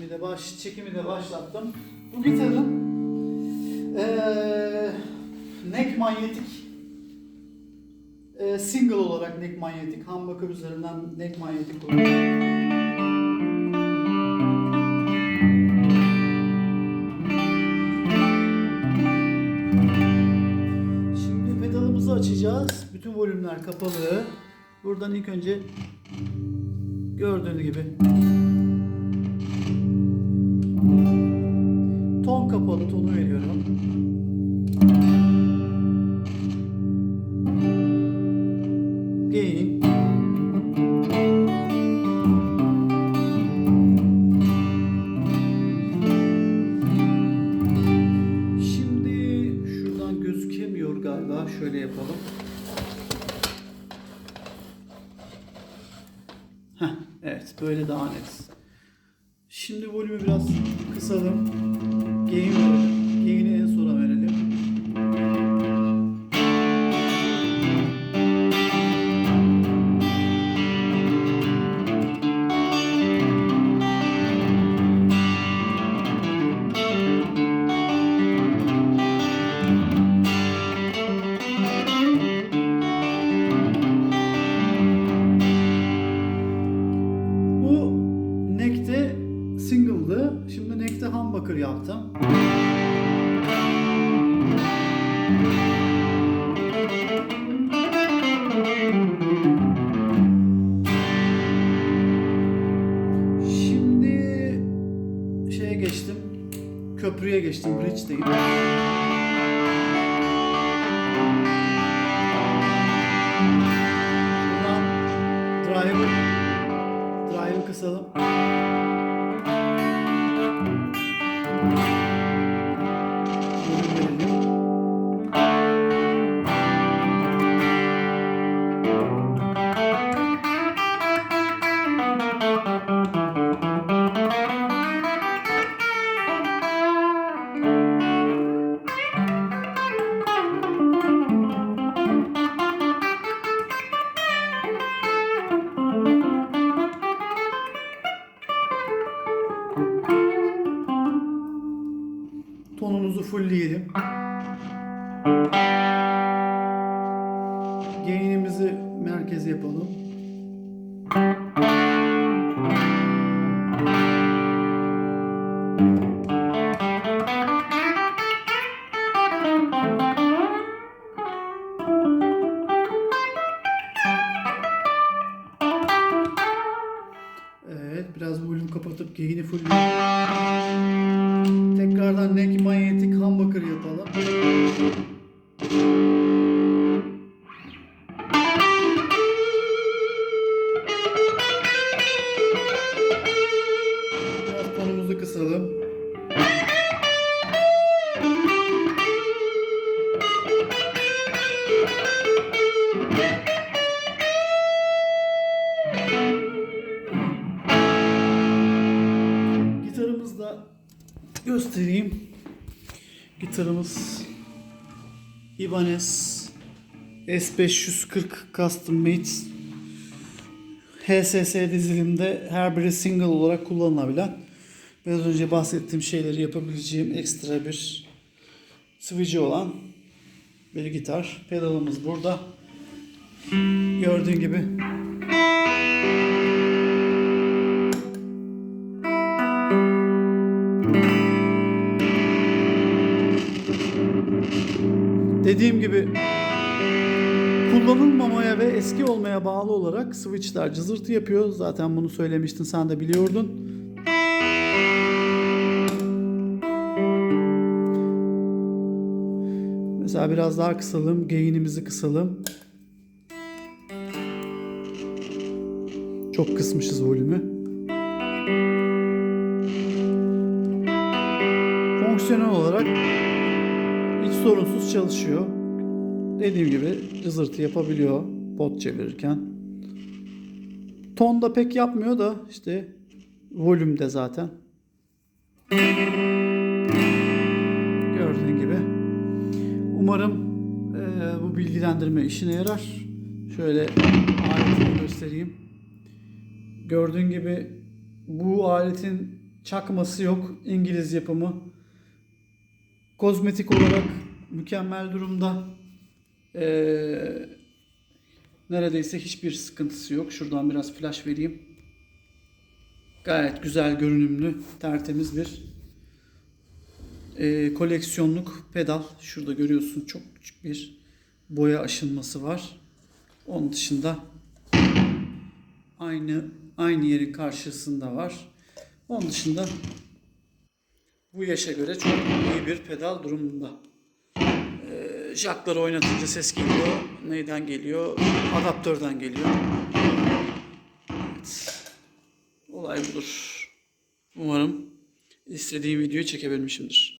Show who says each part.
Speaker 1: Bir de baş, çekimi de başlattım. Bu gitarın eee neck manyetik eee, single olarak neck manyetik, humbucker üzerinden neck manyetik kullanıyorum. Şimdi pedalımızı açacağız. Bütün volümler kapalı. Buradan ilk önce gördüğünüz gibi Ton kapalı tonu veriyorum. Gain. Şimdi şuradan gözükemiyor galiba. Şöyle yapalım. Heh, evet böyle daha net. Şimdi volümü biraz kısalım. Gain verelim. Single'dı. Şimdi neck'te humbucker yaptım. Şimdi şeye geçtim. Köprüye geçtim. Bridge'deyim. Buradan driver drive'ı kısalım. Volüm Tonumuzu fullleyelim. Gain'imizi merkeze yapalım. Evet, biraz volüm kapatıp gain'i fullleyelim. Tekrardan neck manyetik humbucker yapalım. Biraz tonumuzu kısalım. Göstereyim. Gitarımız Ibanez S540 Custom Made HSS dizilimde her biri single olarak kullanılabilen biraz önce bahsettiğim şeyleri yapabileceğim ekstra bir switch'i olan bir gitar. Pedalımız burada. Gördüğün gibi Dediğim gibi kullanılmamaya ve eski olmaya bağlı olarak switchler cızırtı yapıyor. Zaten bunu söylemiştin sen de biliyordun. Mesela biraz daha kısalım. Gain'imizi kısalım. Çok kısmışız volümü. Fonksiyonel olarak sorunsuz çalışıyor. Dediğim gibi cızırtı yapabiliyor pot çevirirken. Ton da pek yapmıyor da işte volümde zaten. Gördüğün gibi. Umarım eee, bu bilgilendirme işine yarar. Şöyle aletini göstereyim. Gördüğün gibi bu aletin Çakması yok. İngiliz yapımı. Kozmetik olarak mükemmel durumda. Ee, neredeyse hiçbir sıkıntısı yok. Şuradan biraz flash vereyim. Gayet güzel görünümlü, tertemiz bir e, koleksiyonluk pedal. Şurada görüyorsun çok küçük bir boya aşınması var. Onun dışında aynı aynı yerin karşısında var. Onun dışında bu yaşa göre çok iyi bir pedal durumunda. Jackları oynatınca ses geliyor. Neyden geliyor? Adaptörden geliyor. Evet. Olay budur. Umarım istediğim videoyu çekebilmişimdir.